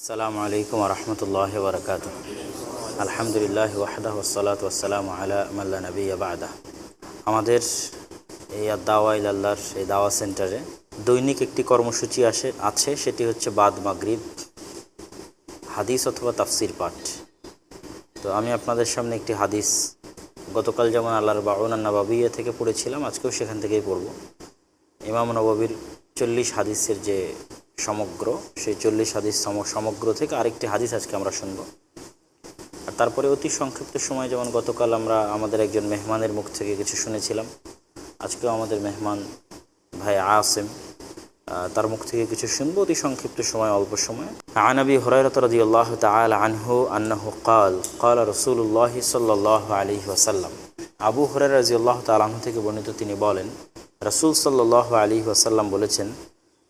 আসসালামু আলাইকুম রহমতুল্লাহ বরকাত আলহামদুলিল্লাহ ওয়াহদাহ ওসালাত ওসালাম আলা মাল্লা নবী বাদা আমাদের এই দাওয়া ইল্লাহর এই দাওয়া সেন্টারে দৈনিক একটি কর্মসূচি আসে, আছে, সেটি হচ্ছে বাদ মাগরিব হাদিস অথবা তাফসির পাঠ। তো আমি আপনাদের সামনে একটি হাদিস, গতকাল যেমন আল্লাহর বাউনা নবাবিয়া থেকে পড়েছিলাম, আজকেও সেখান থেকেই পড়ব। ইমাম নবাবির চল্লিশ হাদিসের যে সমগ্র, সেই চল্লিশ হাদিস সমগ্র থেকে আরেকটি হাদিস আজকে আমরা শুনব। আর তারপরে অতি সংক্ষিপ্ত সময় যেমন গতকাল আমরা আমাদের একজন মেহমানের মুখ থেকে কিছু শুনেছিলাম, আজকেও আমাদের মেহমান ভাই আসেম তার মুখ থেকে কিছু শুনব অতি সংক্ষিপ্ত সময়, অল্প সময়। আনবি হরাইরত রদি আল্লাহ তাল আনহু আন্নাহ কাল কাল রসুল্লাহ সাল্লাহ আলী ওয়াসাল্লাম, আবু হরাই রাজি আল্লাহ তাল আনহু থেকে বর্ণিত তিনি বলেন, রসুল সাল্লাহ আলী ওয়াসাল্লাম বলেছেন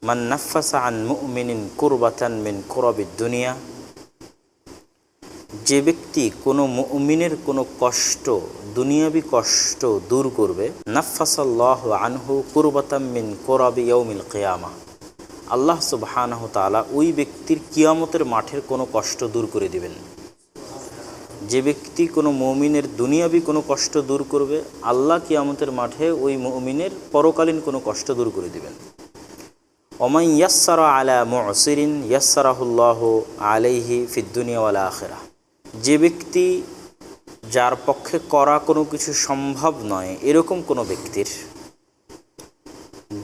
মান নাফাসা আন মুমিনিন কুরবাতান মিন কুরাবিদ দুনিয়া, যে ব্যক্তি কোনো মুমিনের কোনো কষ্ট, দুনিয়াবি কষ্ট দূর করবে, নাফাসাল্লাহ আনহু কুরবাতাম মিন কোরাবি ইয়ৌমিল কেয়ামা। আল্লাহ সুবহানাহ তাআলা ওই ব্যক্তির কিয়ামতের মাঠের কোনো কষ্ট দূর করে দিবেন। যে ব্যক্তি কোনো মৌমিনের দুনিয়াবি কোনো কষ্ট দূর করবে, আল্লাহ কিয়ামতের মাঠে ওই মৌমিনের পরকালীন কোনো কষ্ট দূর করে দিবেন। ওমাই ইয়াসারা আলা মুসিরিন ইয়াসারাহুল্লাহ আলাইহি ফিদ্দুনিয়া ওয়ালা আখেরা যে ব্যক্তি যার পক্ষে করা কোনো কিছু সম্ভব নয়, এরকম কোনো ব্যক্তির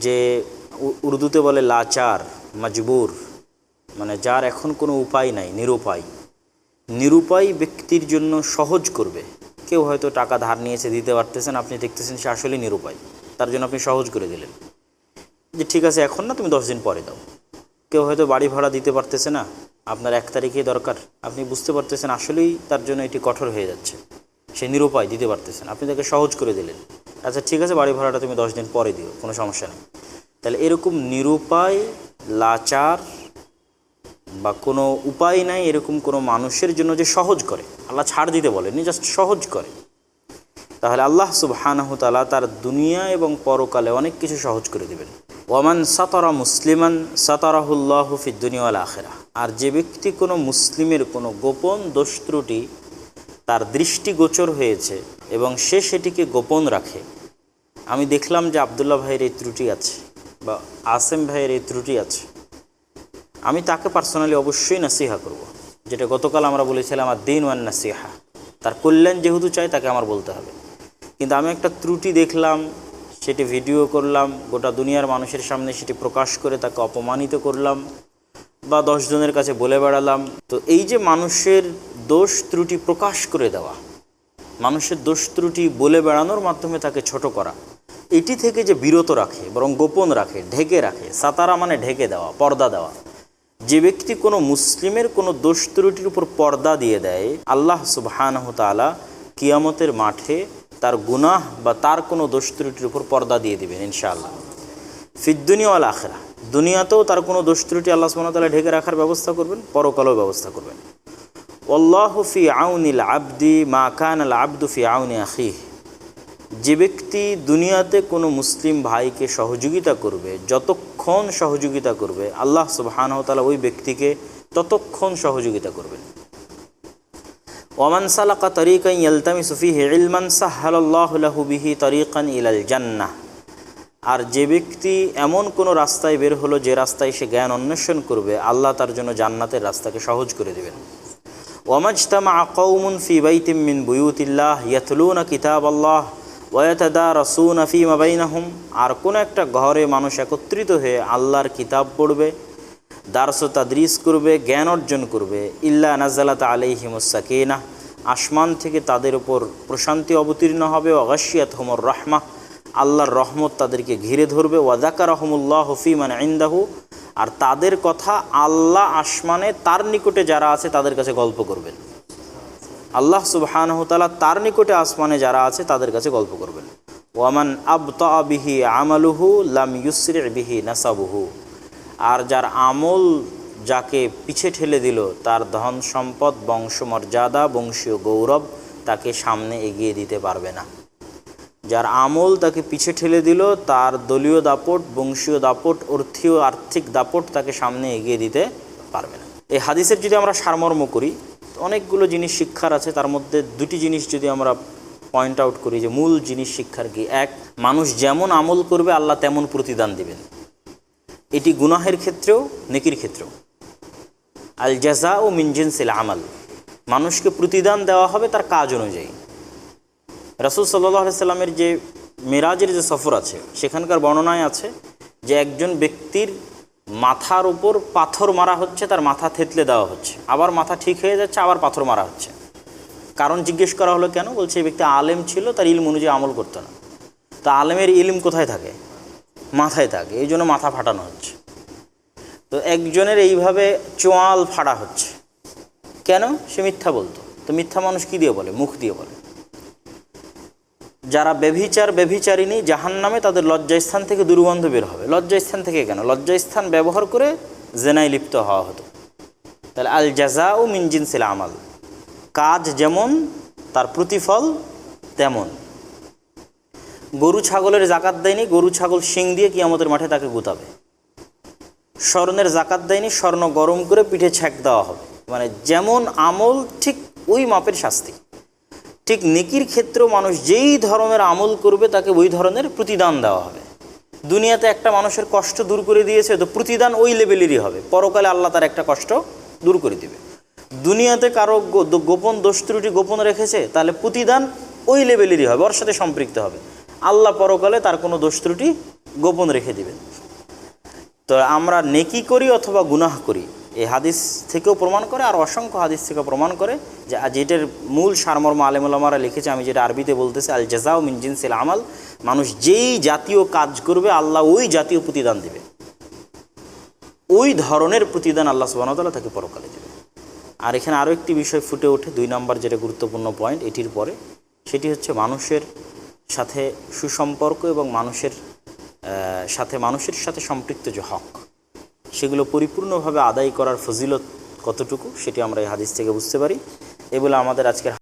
যে উর্দুতে বলে লাচার, মজবুর মানে যার এখন কোনো উপায় নাই, নিরুপায় নিরুপায় ব্যক্তির জন্য সহজ করবে। কেউ হয়তো টাকা ধার নিয়েছে, দিতে পারতেছেন আপনি দেখতেছেন সে আসলে নিরুপায়, তার জন্য আপনি সহজ করে দিলেন। যে ঠিক আছে, এখন না তুমি দশ দিন পরে দাও। কেউ হয়তো বাড়ি ভাড়া দিতে পারতেছে না, আপনার এক তারিখেই দরকার। আপনি বুঝতে পারতেছেন, আসলেই তার জন্য এটি কঠোর হয়ে যাচ্ছে। সে নিরুপায় দিতে পারতেছেন, আপনি তাকে সহজ করে দিলেন। আচ্ছা ঠিক আছে, বাড়ি ভাড়াটা তুমি দশ দিন পরে দিও, কোনো সমস্যা নেই। তাহলে এরকম নিরুপায়, লাচার বা কোনো উপায় নাই, এরকম কোনো মানুষের জন্য যে সহজ করে। আল্লাহ ছাড় দিতে বলেনি জাস্ট সহজ করে। তাহলে আল্লাহ সুবহানাহু তাআলা তার দুনিয়া এবং পরকালে অনেক কিছু সহজ করে দিবেন। ওয়ামান সাতারা মুসলিমান, সাতারাহুল্লাহ ফিদ দুনিয়া ওয়াল আখেরা। আর যে ব্যক্তি কোনো মুসলিমের কোনো গোপন দোষ ত্রুটি তার দৃষ্টিগোচর হয়েছে এবং সে সেটিকে গোপন রাখে। আমি দেখলাম যে আবদুল্লাহ ভাইয়ের এই ত্রুটি আছে বা আসেম ভাইয়ের এই ত্রুটি আছে। আমি তাকে পার্সোনালি অবশ্যই নাসিহা করব। যেটা গতকাল আমরা বলেছিলাম আর দিন ওয়ান নাসিহা। তার কল্যাণ যেহেতু চাই, তাকে আমার বলতে হবে। কিন্তু আমি একটা ত্রুটি দেখলাম সেটি ভিডিও করলাম, গোটা দুনিয়ার মানুষের সামনে সেটি প্রকাশ করে তাকে অপমানিত করলাম বা দশজনের কাছে বলে বেড়ালাম। তো এই যে মানুষের দোষ ত্রুটি প্রকাশ করে দেওয়া, মানুষের দোষ ত্রুটি বলে বেড়ানোর মাধ্যমে তাকে ছোট করা, এটি থেকে যে বিরত রাখে, বরং গোপন রাখে, ঢেকে রাখে, সাতারা মানে ঢেকে দেওয়া, পর্দা দেওয়া, যে ব্যক্তি কোনো মুসলিমের কোনো দোষ ত্রুটির উপর পর্দা দিয়ে দেয়, আল্লাহ সুবহানাহু তাআলা কিয়ামতের মাঠে তার গুনাহ বা তার কোনো দোষ ত্রুটির উপর পর্দা দিয়ে দিবেন, ইনশাআল্লাহ। ফিদ্দুনিয়াল আখরা। দুনিয়াতেও তার কোনো দোষ ত্রুটি আল্লাহ তাআলা ঢেকে রাখার ব্যবস্থা করবেন, পরকালেও ব্যবস্থা করবেন। ফি আউনিল আবদি মা কান আল আবদু ফি আউনি আখিহ। যে ব্যক্তি দুনিয়াতে কোনো মুসলিম ভাইকে সহযোগিতা করবে, যতক্ষণ সহযোগিতা করবে, আল্লাহ সুবহানাহু তাআলা ওই ব্যক্তিকে ততক্ষণ সহযোগিতা করবেন। ওয়ামান সালাকা তরিকান ইয়ালতামিসু ফিহি ইলমান সাহহালাল্লাহু লাহু বিহি তরিকান ইলাল জান্নাহ। আর যে ব্যক্তি এমন কোনো রাস্তায় বের হলো যে রাস্তায় সে জ্ঞান অন্বেষণ করবে, আল্লাহ তার জন্য জান্নাতের রাস্তাকে সহজ করে দেবেন। ওয়ামাজতামা কৌমুন ফি বাইতিম মিন বুয়ুতিল্লাহ ইয়াতলুনা কিতাব আল্লাহ ওয়াতাদা রসুন আফিম আবাইনাহুম আর কোনো একটা ঘরে মানুষ একত্রিত হয়ে আল্লাহর কিতাব পড়বে দারস তাদরিস করবে, জ্ঞান অর্জন করবে। ইল্লা নাজালাত আলাইহিমুসাকিনা আসমান থেকে তাদের উপর প্রশান্তি অবতীর্ণ হবে। অগাশিয়াত হোমর রহমা। আল্লাহর রহমত তাদেরকে ঘিরে ধরবে। ওয়াজাকা রহমুল্লাহ হফি হফিমান ইন্দাহু। আর তাদের কথা আল্লাহ আসমানে তার নিকটে যারা আছে তাদের কাছে গল্প করবেন। আল্লাহ সুবহানাহু তাআলা তার নিকটে আসমানে যারা আছে তাদের কাছে গল্প করবেন। ওয়ামান আবতা বিহি আমালুহু লাম ইউসরি বিহি নাসাবুহু। আর যার আমল যাকে পিছে ঠেলে দিল, তার ধন সম্পদ, বংশমর্যাদা, বংশীয় গৌরব তাকে সামনে এগিয়ে দিতে পারবে না। যার আমল তাকে পিছে ঠেলে দিল, তার দলীয় দাপট, বংশীয় দাপট, অর্থীয় আর্থিক দাপট তাকে সামনে এগিয়ে দিতে পারবে না। এই হাদিসের যদি আমরা সারমর্ম করি অনেকগুলো জিনিস শিক্ষার আছে, তার মধ্যে দুটি জিনিস যদি আমরা পয়েন্ট আউট করি যে মূল জিনিস শিক্ষার কি? এক, মানুষ যেমন আমল করবে, আল্লাহ তেমন প্রতিদান দিবেন। এটি গুনাহের ক্ষেত্রেও, নেকির ক্ষেত্রেও। আল জাজা ও মিনজিনসিল আমাল। মানুষকে প্রতিদান দেওয়া হবে তার কাজ অনুযায়ী। রাসুল সাল্লাহ সাল্লামের যে মেরাজের যে সফর আছে, সেখানকার বর্ণনায় আছে যে একজন ব্যক্তির মাথার উপর পাথর মারা হচ্ছে, তার মাথা থেতলে দেওয়া হচ্ছে। আবার মাথা ঠিক হয়ে যাচ্ছে, আবার পাথর মারা হচ্ছে। কারণ জিজ্ঞেস করা হলো কেন? বলছে, এই ব্যক্তি আলেম ছিল, তার ইলম অনুযায়ী আমল করতো না। তা আলেমের ইলম কোথায় থাকে? মাথায় থাকে এই জন্য মাথা ফাটানো হচ্ছে। তো একজনের এইভাবে চোয়াল ফাড়া হচ্ছে। কেন? সে মিথ্যা বলতো। তো মিথ্যা মানুষ কি দিয়ে বলে? মুখ দিয়ে বলে। যারা ব্যভিচার, ব্যভিচারিণী জাহান নামে তাদের লজ্জাস্থান থেকে দুর্গন্ধ বের হবে। লজ্জাস্থান থেকে কেন? লজ্জাস্থান ব্যবহার করে জেনায় লিপ্ত হওয়া হতো। তাহলে আল জাজা ও মিনজিনসিল আমাল। কাজ যেমন, তার প্রতিফল তেমন। গরু ছাগলের জাকাত দেয়নি, গরু ছাগল শিং দিয়ে কি কিয়ামতের মাঠে তাকে গুতাবে। স্বর্ণের জাকাত দেয়নি, স্বর্ণ গরম করে পিঠে ছ্যাক দেওয়া হবে। মানে যেমন আমল, ঠিক ওই মাপের শাস্তি। ঠিক নেকির ক্ষেত্রেও মানুষ যেই ধরনের আমল করবে, তাকে ওই ধরনের প্রতিদান দেওয়া হবে। দুনিয়াতে একটা মানুষের কষ্ট দূর করে দিয়েছে, তো প্রতিদান ওই লেভেলেরই হবে। পরকালে আল্লাহ তার একটা কষ্ট দূর করে দিবে। দুনিয়াতে কারও গোপন দোষ ত্রুটি গোপন রেখেছে, তাহলে প্রতিদান ওই লেভেলেরই হবে, ওর সাথে সম্পৃক্ত হবে। আল্লাহ পরকালে তার কোনো দোষ ত্রুটি গোপন রেখে দিবেন। তো আমরা নেকি করি অথবা গুনাহ করি। এই হাদিস থেকেও প্রমাণ করে আর অসংখ্য হাদিস থেকে প্রমাণ করে যে এটার মূল সারমর্ম আলেমুলামারা লিখেছে, আমি যেটা আরবিতে বলতেছি আল জাজাও মিন জিনসিল আমাল। মানুষ যেই জাতীয় কাজ করবে, আল্লাহ ওই জাতীয় প্রতিদান দেবে। ওই ধরনের প্রতিদান আল্লাহ সুবাহতাল্লাহ তাকে পরকালে দেবে আর এখানে আরও একটি বিষয় ফুটে ওঠে, দুই নম্বর যেটা গুরুত্বপূর্ণ পয়েন্ট এটির পরে, সেটি হচ্ছে মানুষের সাথে সুসম্পর্ক এবং মানুষের সাথে মানুষের সাথে সম্পৃক্ত যে হক, সেগুলো পরিপূর্ণভাবে আদায় করার ফজিলত কতটুকু, সেটি আমরা এই হাদিস থেকে বুঝতে পারি। এগুলো আমাদের আজকের